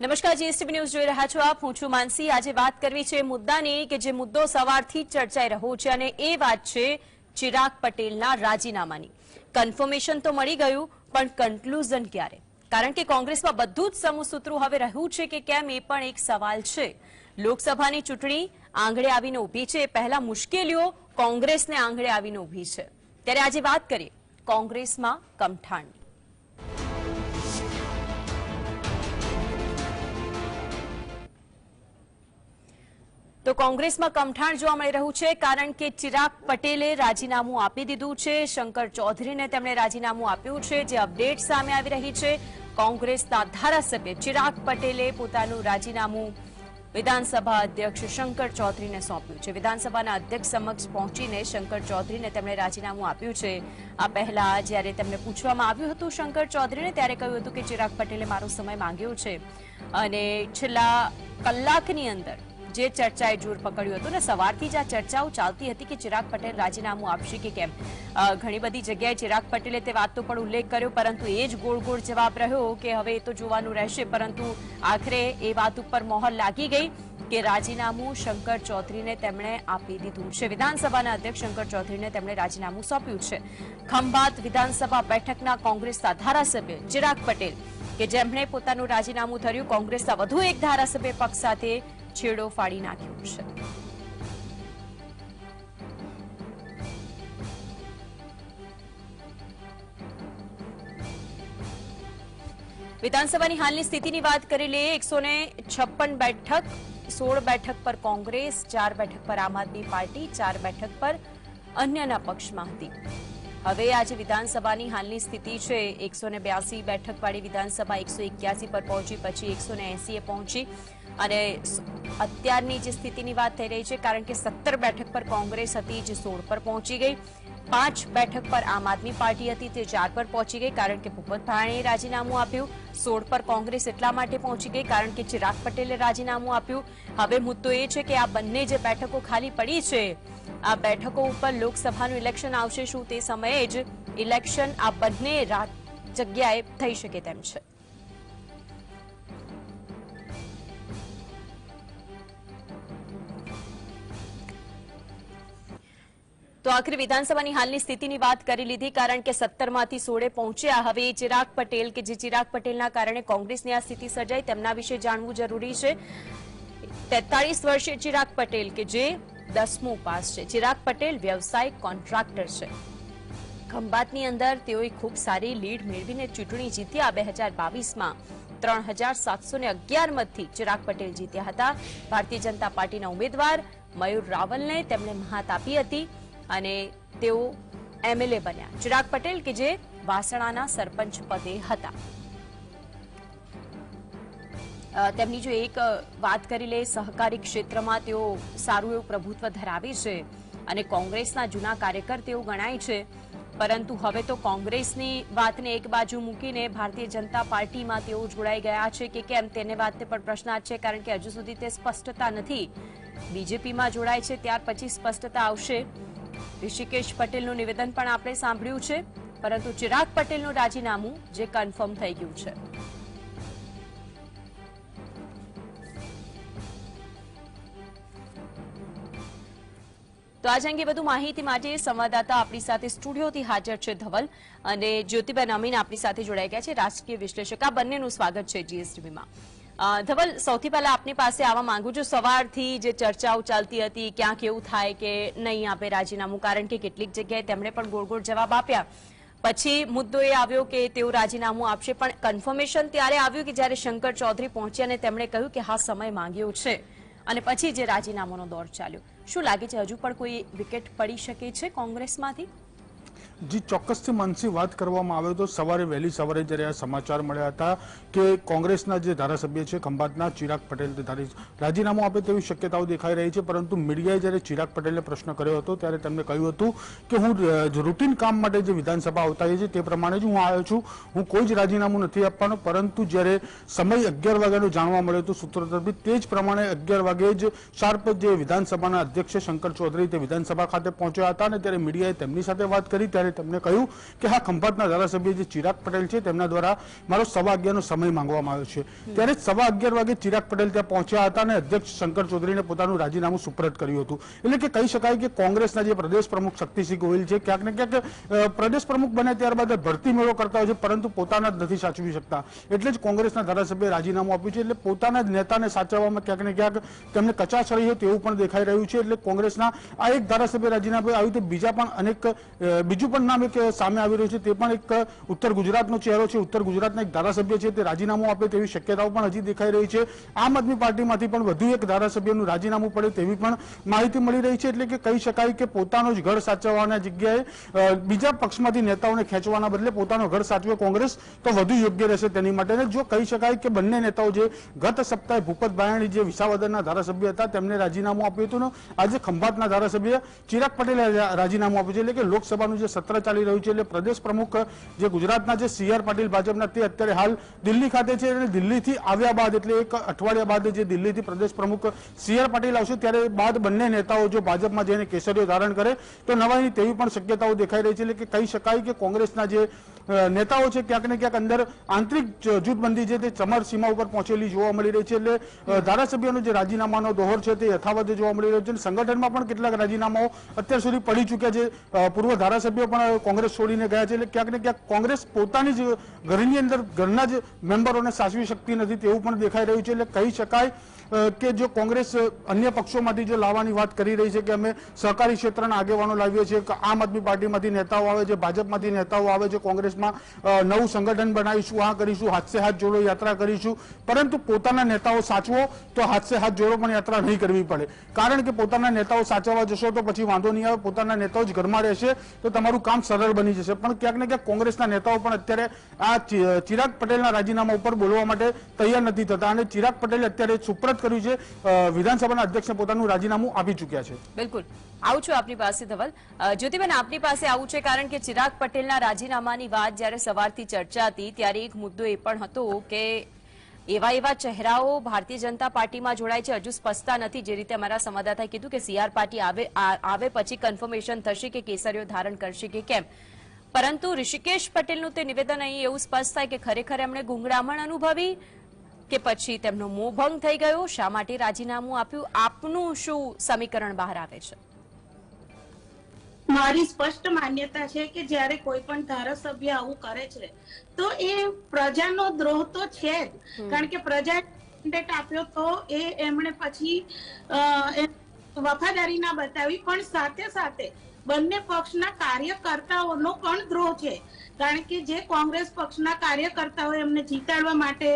નમસ્કાર, GSTV news જોઈ રહ્યા છો આપ. હું છું માનસી. આજે વાત કરવી છે મુદ્દાની કે જે મુદ્દો સવારથી ચર્ચાઈ રહ્યો છે અને એ વાત છે ચિરાગ પટેલના રાજીનામાની. કન્ફર્મેશન તો મળી ગયું, પણ કન્ક્લુઝન ક્યારે? કારણ કે કોંગ્રેસમાં બધું જ સમૂહસૂત્રો હવે રહ્યું છે કે કેમ એ પણ એક સવાલ છે. લોકસભાની ચૂંટણી આંગળે આવીને ઊભી છે. પહેલા મુશ્કેલીઓ કોંગ્રેસને આંગળે આવીને ઊભી છે. ત્યારે આજે વાત કરીએ કોંગ્રેસમાં કમઠાણની. તો કોંગ્રેસમાં કમઠાણ જોવા મળી રહ્યું છે, કારણ કે ચિરાગ પટેલે રાજીનામું આપી દીધું છે. શંકર ચૌધરીને તેમણે રાજીનામું આપ્યું છે, જે અપડેટ સામે આવી રહી છે. કોંગ્રેસના ધારાસભ્ય ચિરાગ પટેલે પોતાનું રાજીનામું વિધાનસભા અધ્યક્ષ શંકર ચૌધરીને સોંપ્યું છે. વિધાનસભાના અધ્યક્ષ સમક્ષ પહોંચીને શંકર ચૌધરીને તેમણે રાજીનામું આપ્યું છે. આ પહેલા જ્યારે તેમને પૂછવામાં આવ્યું હતું શંકર ચૌધરીને, ત્યારે કહ્યું હતું કે ચિરાગ પટેલે મારો સમય માંગ્યો છે. અને છેલ્લા કલાકની અંદર જે ચર્ચાએ જોર પકડ્યું હતું ને સવારથી જ આ ચર્ચાઓ ચાલતી હતી કે ચિરાગ પટેલ રાજીનામું આપશે કે કેમ? ઘણી બધી જગ્યાએ ચિરાગ પટેલે તે વાતનો પણ ઉલ્લેખ કર્યો, પરંતુ એ જ ગોળ ગોળ જવાબ રહ્યો કે હવે એ તો જોવાનું રહેશે, પરંતુ આખરે એ વાત ઉપર મોહર લાગી ગઈ કે રાજીનામું શંકર ચૌધરીને તેમણે આપી દીધું છે. વિધાનસભાના અધ્યક્ષ શંકર ચૌધરીને તેમણે રાજીનામું સોંપ્યું છે. ખંભાત વિધાનસભા બેઠકના કોંગ્રેસના ધારાસભ્ય ચિરાગ પટેલ, કે જેમણે પોતાનું રાજીનામું ધર્યું, કોંગ્રેસના વધુ એક ધારાસભ્ય પક્ષ સાથે છેડો ફાડી નાખ્યો છે. વિધાનસભાની હાલની સ્થિતિની વાત કરી લઈએ, એકસો છપ્પન બેઠક, સોળ બેઠક પર કોંગ્રેસ, ચાર બેઠક પર આમ આદમી પાર્ટી, ચાર બેઠક પર અન્યના પક્ષમાં હતી. હવે આજે વિધાનસભાની હાલની સ્થિતિ છે, એકસો બ્યાસી બેઠક વાળી વિધાનસભા એકસો એક્યાસી પર પહોંચી, પછી એકસો ને એ પહોંચી અને અત્યારની જે સ્થિતિની વાત થઈ રહી છે, કારણ કે સત્તર બેઠક પર કોંગ્રેસ હતી જે સોળ પર પહોંચી ગઈ. પાંચ બેઠક પર આમ આદમી પાર્ટી હતી તે ચાર પર પહોંચી ગઈ, કારણ કે ભૂપત ભાણેએ રાજીનામું આપ્યું. સોળ પર કોંગ્રેસ એટલા માટે પહોંચી ગઈ, કારણ કે ચિરાગ પટેલે રાજીનામું આપ્યું. હવે મુદ્દો એ છે કે આ બંને જે બેઠકો ખાલી પડી છે, આ બેઠકો ઉપર લોકસભાનું ઇલેક્શન આવશે શું તે સમયે જ ઇલેક્શન આ બંને જગ્યાએ થઈ શકે તેમ છે. તો આખરે વિધાનસભાની હાલની સ્થિતિની વાત કરી લીધી, કારણ કે સત્તરમાંથી સોળે પહોંચ્યા. હવે ચિરાગ પટેલ કે જે ચિરાગ પટેલના કારણે કોંગ્રેસની આ સ્થિતિ સર્જાઈ, તેમના વિશે જાણવું જરૂરી છે. તેતાળીસ વર્ષીય ચિરાગ પટેલ કે જે દસમું પાસ છે. ચિરાગ પટેલ વ્યવસાયિક કોન્ટ્રાક્ટર છે. ખંભાતની અંદર તેઓએ ખૂબ સારી લીડ મેળવીને ચૂંટણી જીત્યા. બે હજાર બાવીસમાં ત્રણ હજાર સાતસો ને અગિયાર મતથી ચિરાગ પટેલ જીત્યા હતા. ભારતીય જનતા પાર્ટીના ઉમેદવાર મયુર રાવલને તેમણે મહાત આપી હતી. અને તેઓ એમએલએ બન્યા. ચિરાગ પટેલ કે જે વાસણાના સરપંચ પદે હતા. તેમની જો એક વાત કરી લે, સહકારી ક્ષેત્રમાં તેઓ સારું એવું પ્રભુત્વ ધરાવે છે અને કોંગ્રેસના જૂના કાર્યકર તેઓ ગણાય છે, પરંતુ હવે તો કોંગ્રેસની વાતને એક બાજુ મૂકીને ભારતીય જનતા પાર્ટીમાં તેઓ જોડાઈ ગયા છે કે કેમ તેને વાતને પણ પ્રશ્નાર્થ છે, કારણ કે હજુ સુધી તે સ્પષ્ટતા નથી. બીજેપીમાં જોડાય છે, ત્યાર પછી સ્પષ્ટતા આવશે. ઋષિકેશ પટેલનું નિવેદન પણ આપણે સાંભળ્યું છે, પરંતુ ચિરાગ પટેલનું રાજીનામું જે કન્ફર્મ થઈ ગયું છે. તો આજ અંગે વધુ માહિતી માટે સંવાદદાતા આપણી સાથે સ્ટુડિયોથી હાજર છે ધવલ અને જ્યોતિબેન અમીન આપણી સાથે જોડાઈ ગયા છે. રાજકીય વિશ્લેષક, આ બંનેનું સ્વાગત છે જીએસટીવીમાં ધવલ, સૌથી પહેલા આપની પાસે આવવા માંગુ છું. સવારથી જે ચર્ચાઓ ચાલતી હતી, ક્યાંક એવું થાય કે નહીં આપે રાજીનામું, કારણ કે કેટલીક જગ્યાએ તેમણે પણ ગોળ ગોળ જવાબ આપ્યા. પછી મુદ્દો એ આવ્યો કે તેઓ રાજીનામું આપશે, પણ કન્ફર્મેશન ત્યારે આવ્યું કે જ્યારે શંકર ચૌધરી પહોંચ્યા અને તેમણે કહ્યું કે હા, સમય માંગ્યો છે. અને પછી જે રાજીનામાનો દોર ચાલ્યો. શું લાગે છે, હજુ પણ કોઈ વિકેટ પડી શકે છે કોંગ્રેસમાંથી? જી, ચોક્કસથી માનસી વાત કરવામાં આવે તો સવારે વહેલી સવારે જ્યારે આ સમાચાર મળ્યા હતા કે કોંગ્રેસના જે ધારાસભ્ય છે, ખંભાતના ચિરાગ પટેલ ધારી રાજીનામું આપે તેવી શક્યતાઓ દેખાઈ રહી છે, પરંતુ મીડિયાએ જ્યારે ચિરાગ પટેલને પ્રશ્ન કર્યો હતો ત્યારે તેમણે કહ્યું હતું કે હું રૂટીન કામ માટે જે વિધાનસભા આવતા છે તે પ્રમાણે જ હું આવ્યો છું. હું કોઈ જ રાજીનામું નથી આપવાનો, પરંતુ જ્યારે સમય અગિયાર વાગ્યાનો જાણવા મળ્યો હતો સૂત્રો તરફથી, તે જ પ્રમાણે અગિયાર વાગે જ શાર્પ જે વિધાનસભાના અધ્યક્ષ શંકર ચૌધરી તે વિધાનસભા ખાતે પહોંચ્યા હતા અને ત્યારે મીડિયાએ તેમની સાથે વાત કરી. ત્યારે ત્યારે તેમણે કહ્યું કે હા ખંભાતના ધારાસભ્ય જે ચિરાગ પટેલ છે તેમના દ્વારા મારો સવા અગિયારનો સમય માંગવામાં આવ્યો છે. ત્યારે સવા અગિયાર વાગે ચિરાગ પટેલ ત્યાં પહોંચ્યા હતા અને અધ્યક્ષ શંકર ચૌધરીને પોતાનું રાજીનામું સુપ્રત કર્યું હતું. એટલે કે કહી શકાય કે કોંગ્રેસના જે પ્રદેશ પ્રમુખ શક્તિસિંહ ગોહિલ છે ક્યાંક ને ક્યાંક પ્રદેશ પ્રમુખ બને ત્યારબાદ ભરતી મેળો કરતા હોય છે પરંતુ પોતાના જ નથી સાચવી શકતા. એટલે જ કોંગ્રેસના ધારાસભ્યએ રાજીનામું આપ્યું છે એટલે પોતાના જ નેતાને સાચવવામાં ક્યાંક ને ક્યાંક તેમને કચાશ રહી હોય તેવું પણ દેખાઈ રહ્યું છે. એટલે કોંગ્રેસના આ એક ધારાસભ્ય રાજીનામું આવ્યું તો બીજા પણ અનેક બીજું પણ નામ એક સામે આવી રહ્યું છે. તે પણ એક ઉત્તર ગુજરાતનો ચહેરો છે. ઉત્તર ગુજરાતના એક ધારાસભ્ય છે. તે રાજીનામું આપે તેવી શક્યતાઓ પણ હજી દેખાઈ રહી છે. આમ આદમી પાર્ટીમાંથી પણ વધુ એક ધારાસભ્યનું રાજીનામું પડે તેવી પણ માહિતી મળી રહી છે. એટલે કે કહી શકાય કે પોતાનો જ ઘર સાચવવાના જગ્યાએ બીજા પક્ષમાંથી નેતાઓને ખેંચવાના બદલે પોતાનો ઘર સાચવે કોંગ્રેસ તો વધુ યોગ્ય રહેશે તેની માટે. જો કહી શકાય કે બંને નેતાઓ જે ગત સપ્તાહે ભૂપત ભાયાણી જે વિસાવદરના ધારાસભ્ય હતા, તેમને રાજીનામું આપ્યું હતું આજે ખંભાતના ધારાસભ્ય ચિરાગ પટેલે રાજીનામું આપ્યું છે. એટલે કે લોકસભાનું જે સત્ર ચાલી રહ્યું છે એટલે પ્રદેશ પ્રમુખ જે ગુજરાતના જે સી આર પાટીલ ભાજપના તે અત્યારે હાલ દિલ્હી ખાતે છે અને દિલ્હીથી આવ્યા બાદ એટલે એક અઠવાડિયા બાદ જે દિલ્હીથી પ્રદેશ પ્રમુખ સી આર પાટીલ આવશે ત્યારે બાદ બંને નેતાઓ જો ભાજપમાં જઈને કેસરીઓ ધારણ કરે તો નવાઈની તેવી પણ શક્યતાઓ દેખાઈ રહી છે એટલે કે કહી શકાય કે કોંગ્રેસના જે નેતાઓ છે ક્યાંક ને ક્યાંક અંદર આંતરિક જૂથબંધી છે તે ચમર સીમા ઉપર પહોંચેલી જોવા મળી રહી છે. એટલે ધારાસભ્યોનો જે રાજીનામાનો દોહર છે તે યથાવત જોવા મળી રહ્યો છે સંગઠનમાં પણ કેટલાક રાજીનામાઓ અત્યાર સુધી પડી ચૂક્યા છે. પૂર્વ ધારાસભ્યો પણ કોંગ્રેસ છોડીને ગયા છે. એટલે ક્યાંક ને ક્યાંક કોંગ્રેસ પોતાની જ ઘરની અંદર ઘરના જ મેમ્બરોને સાચવી શકતી નથી તેવું પણ દેખાઈ રહ્યું છે. એટલે કહી શકાય કે જો કોંગ્રેસ અન્ય પક્ષોમાંથી જો લાવવાની વાત કરી રહી છે કે અમે સહકારી ક્ષેત્રના આગેવાનો લાવીએ છીએ, કે આમ આદમી પાર્ટીમાંથી નેતાઓ આવે છે, ભાજપમાંથી નેતાઓ આવે છે, કોંગ્રેસમાં નવું સંગઠન બનાવીશું, આ કરીશું, હાથસે હાથ જોડો યાત્રા કરીશું, પરંતુ પોતાના નેતાઓ સાચવો તો હાથસે હાથ જોડો પણ યાત્રા નહીં કરવી પડે. કારણ કે પોતાના નેતાઓ સાચવવા જશો તો પછી વાંધો નહીં આવે, પોતાના નેતાઓ જ ઘરમાં રહેશે તો તમારું કામ સરળ બની જશે. પણ ક્યાંક ને ક્યાંક કોંગ્રેસના નેતાઓ પણ અત્યારે આ ચિરાગ પટેલના રાજીનામા ઉપર બોલવા માટે તૈયાર નથી થતા અને ચિરાગ પટેલ અત્યારે સુપ્રત કર્યું છે. વિધાનસભાના અધ્યક્ષને પોતાનું રાજીનામું આપી ચૂક્યા છે. બિલકુલ. આવું છું આપની પાસે ધવલ. જ્યોતિબેન, આપની પાસે આવું છે કારણ કે ચિરાગ પટેલના રાજીનામાની વાત જ્યારે સવારથી ચર્ચા હતી, ત્યારે એક મુદ્દો એ પણ હતો કે એવા એવા ચહેરાઓ ભારતીય જનતા પાર્ટીમાં જોડાય છે. હજુ સ્પષ્ટતા નથી. જે રીતે અમારા સંવાદદાતાએ કીધું કે સીઆર પાર્ટી આવે આવે પછી કન્ફર્મેશન થશે કે કેસરીઓ ધારણ કરશે કે કેમ. પરંતુ ઋષિકેશ પટેલનું તે નિવેદન અહીં એવું સ્પષ્ટ થાય કે ખરેખર એમણે ગુંગળામણ અનુભવી કે પછી તેમનો મોભંગ થઈ ગયો. શા માટે રાજીનામું આપ્યું? આપનું શું સમીકરણ બહાર આવે છે? મારી સ્પષ્ટ માન્યતા છે કે જ્યારે કોઈ પણ ધારાસભ્ય આવું કરે છે તો એ પ્રજાનો દ્રોહ તો છે જ. કારણ કે પ્રજા mandate આપ્યો તો એ એમણે પછી વફાદારી ના બતાવી પણ સાથે સાથે બંને પક્ષના કાર્યકર્તાઓનો પણ દ્રોહ છે. કારણ કે જે કોંગ્રેસ પક્ષના કાર્યકર્તાઓ એમને જીતાડવા માટે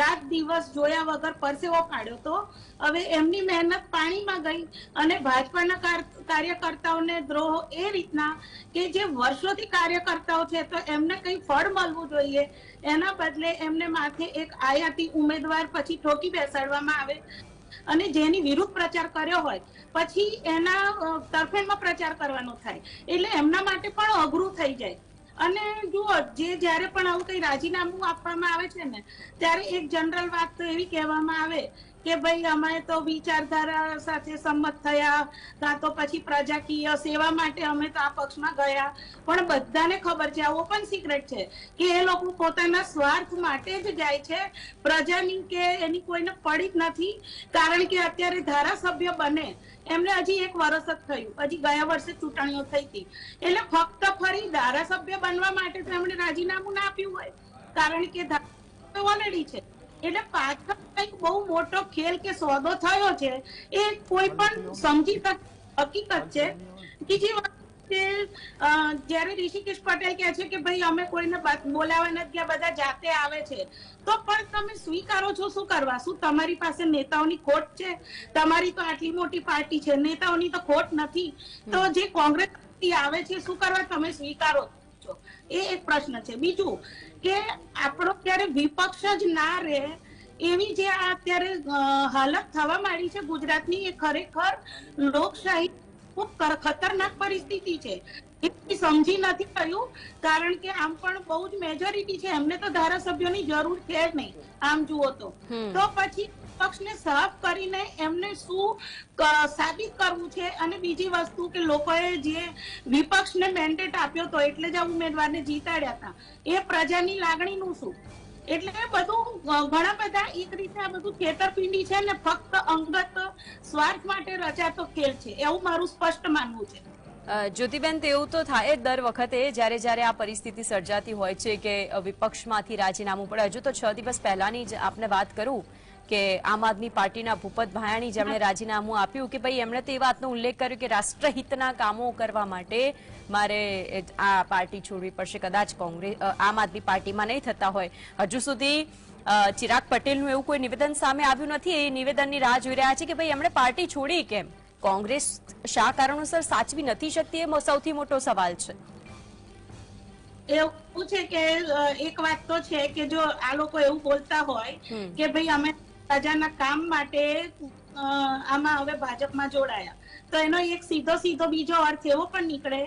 રાત દિવસ જોયા વગર પરસેવો પાડ્યો તો, હવે એમની મહેનત પાણીમાં ગઈ અને ભાજપાના કાર્યકર્તાઓને દ્રોહ એ રીતના કે જે વર્ષોથી કાર્યકર્તાઓ છે તો એમને કંઈ ફળ મળવું જોઈએ, એના બદલે એમને માથે એક આયાતી ઉમેદવાર પછી ઠોકી બેસાડવામાં આવે. અને જેની વિરુદ્ધ પ્રચાર કર્યો હોય, પછી એના તરફેણમાં પ્રચાર કરવાનો થાય. એટલે એમના માટે પણ અઘરું થઈ જાય. અને જુઓ, જે જ્યારે પણ આવું કઈ રાજીનામું આપવામાં આવે છે ને, ત્યારે એક જનરલ વાત તો એવી કહેવામાં આવે કે ભાઈ અમે તો વિચારધારા સાથે સંમત થયા, કાં તો પછી પ્રજાકીય સેવા માટે અમે તો આ પક્ષમાં ગયા. પણ બધાને ખબર છે, આ ઓપન સિક્રેટ છે કે એ લોકો પોતાના સ્વાર્થ માટે જ જાય છે. પ્રજાની કે એની કોઈને પડી જ નથી, કારણ કે અત્યારે ધારાસભ્ય બને. એમને હજી એક વર્ષ જ થયું. હજી ગયા વર્ષે ચૂંટણીઓ થઈ હતી. એટલે ફક્ત ફરી ધારાસભ્ય બનવા માટે તો એમણે રાજીનામું ના આપ્યું હોય. કારણ કે ઓલરેડી છે. એટલે પાછળ કંઈક બહુ મોટો ખેલ કે સોદો થયો છે એ કોઈ પણ સમજી હકીકત છે. બીજી વાત કે જ્યારે ઋષિકેશ પટેલ કહે છે કે ભાઈ અમે કોઈને બોલાવા નથી ગયા બધા જાતે આવે છે. તો પણ તમે સ્વીકારો છો શું કરવા? શું તમારી પાસે નેતાઓની ખોટ છે? તમારી તો આટલી મોટી પાર્ટી છે નેતાઓની તો ખોટ નથી. તો જે કોંગ્રેસ આવે છે શું કરવા તમે સ્વીકારો છો? એ એક પ્રશ્ન છે. બીજું કે આપણો ક્યારે વિપક્ષ જ ના રહે એવી જે આ અત્યારે હાલત થવા માંડી છે ગુજરાતની એ ખરેખર લોકશાહી ખૂબ ખતરનાક પરિસ્થિતિ છે. એ સમજી નથી રહ્યું કારણ કે આમ પણ બહુ જ મેજોરિટી છે. એમને તો ધારાસભ્યોની જરૂર છે જ નહીં. આમ જુઓ તો. તો પછી પક્ષને સાફ કરીને એમને શું સાબિત કરવું છે અને બીજી વસ્તુ કે લોકોએ જે વિપક્ષને મેન્ડેટ આપ્યો હતો એટલે જ ઉમેદવારને જીતાડ્યા હતા. એ પ્રજાની લાગણીનું શું? એટલે બધું ઘણા બધા એક રીતે આ બધું છેતરપિંડી છે ને ફક્ત અંગત સ્વાર્થ માટે રચાતો ખેલ છે. એવું મારું સ્પષ્ટ માનવું છે. જ્યોતિબેન, તેવું તો થાય દર વખતે જ્યારે જ્યારે આ પરિસ્થિતિ સર્જાતી હોય છે કે વિપક્ષમાંથી રાજીનામું પડે. હજુ તો છ દિવસ પહેલાની જ આપને વાત કરું. કે આમ આદમી પાર્ટીના ભૂપત ભાયાણી જેમણે રાજીનામું આપ્યું કે ભાઈ એમણે તો એ વાતનો ઉલ્લેખ કર્યો કે રાષ્ટ્રહિતના કામો કરવા માટે મારે આ પાર્ટી છોડવી પડશે. કદાચ કોંગ્રેસ આમ આદમી પાર્ટીમાં નહીં થતા હોય. હજુ સુધી ચિરાગ પટેલનું એવું કોઈ નિવેદન સામે આવ્યું નથી. એ નિવેદનની રાહ જોઈ રહ્યા છે કે ભાઈ એમણે પાર્ટી છોડી કેમ? કોંગ્રેસ શા કારણોસર સાચવી નથી શકતી? એ સૌથી મોટો સવાલ છે. એવું છે કે એક વાત તો છે કે જો આ લોકો એવું બોલતા હોય કે ભાઈ અમે પ્રજાના કામ માટે આમાં હવે ભાજપમાં જોડાયા. તો એનો એક સીધો સીધો બીજો અર્થ એવો પણ નીકળે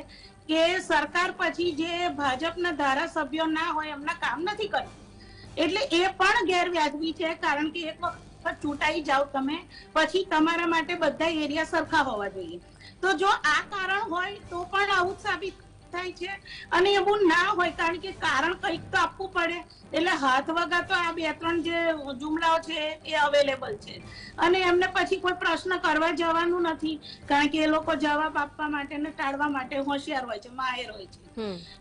કે સરકાર પછી જે ભાજપના ધારાસભ્યો ના હોય એમના કામ નથી કરતું. એટલે એ પણ ગેરવ્યાજબી છે, કારણ કે એક વખત ચૂંટાઈ જાઓ તમે, પછી તમારા માટે બધા એરિયા સરખા હોવા જોઈએ. તો જો આ કારણ હોય તો પણ આવું સાબિત થાય છે અને એવું ના હોય કારણ કે કારણ કંઈક તો આપવું પડે. એટલે હાથ વગર તો આ બે ત્રણ જે જુમલાઓ છે એ અવેલેબલ છે. અને એમને પછી કોઈ પ્રશ્ન કરવા જવાનું નથી કારણ કે એ લોકો જવાબ આપવા માટે ને ટાળવા માટે હોશિયાર હોય છે માહેર હોય છે.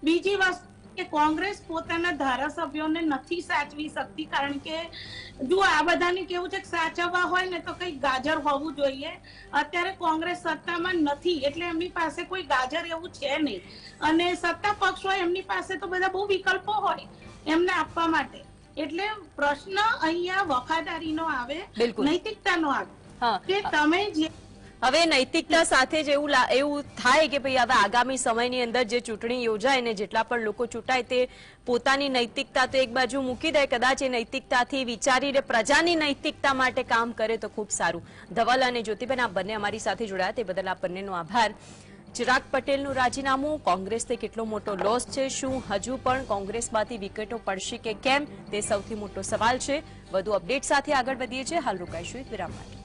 બીજી વસ્તુ કે કોંગ્રેસ પોતાના ધારાસભ્યોને નથી સાચવી શકતી કારણ કે જો આ બધાને કેવું છે કે સાચવવા હોય ને તો કઈ ગાજર હોવું જોઈએ. અત્યારે કોંગ્રેસ સત્તામાં નથી એટલે એમની પાસે કોઈ ગાજર એવું છે નહીં. અને સત્તા પક્ષ હોય એમની પાસે તો બધા બહુ વિકલ્પો હોય એમને આપવા માટે. એટલે પ્રશ્ન અહીંયા વફાદારીનો આવે. નૈતિકતાનો આવે. કે તમે જે હવે નૈતિકતા સાથે જ એવું એવું થાય કે ભાઈ હવે આગામી સમયની અંદર જે ચૂંટણી યોજાય ને જેટલા પણ લોકો ચૂંટાય તે પોતાની નૈતિકતા તો એક બાજુ મૂકી દે, કદાચ એ નૈતિકતાથી વિચારીને પ્રજાની નૈતિકતા માટે કામ કરે તો ખૂબ સારું. ધવલ અને જ્યોતિબેન આ બંને અમારી સાથે જોડાયા તે બદલ આ બંનેનો આભાર. ચિરાગ પટેલનું રાજીનામું કોંગ્રેસને કેટલો મોટો લોસ છે, શું હજુ પણ કોંગ્રેસમાંથી વિકેટો પડશે કે કેમ, તે સૌથી મોટો સવાલ છે. વધુ અપડેટ સાથે આગળ વધીએ છીએ. હાલ રોકાઈશું વિરામ માટે.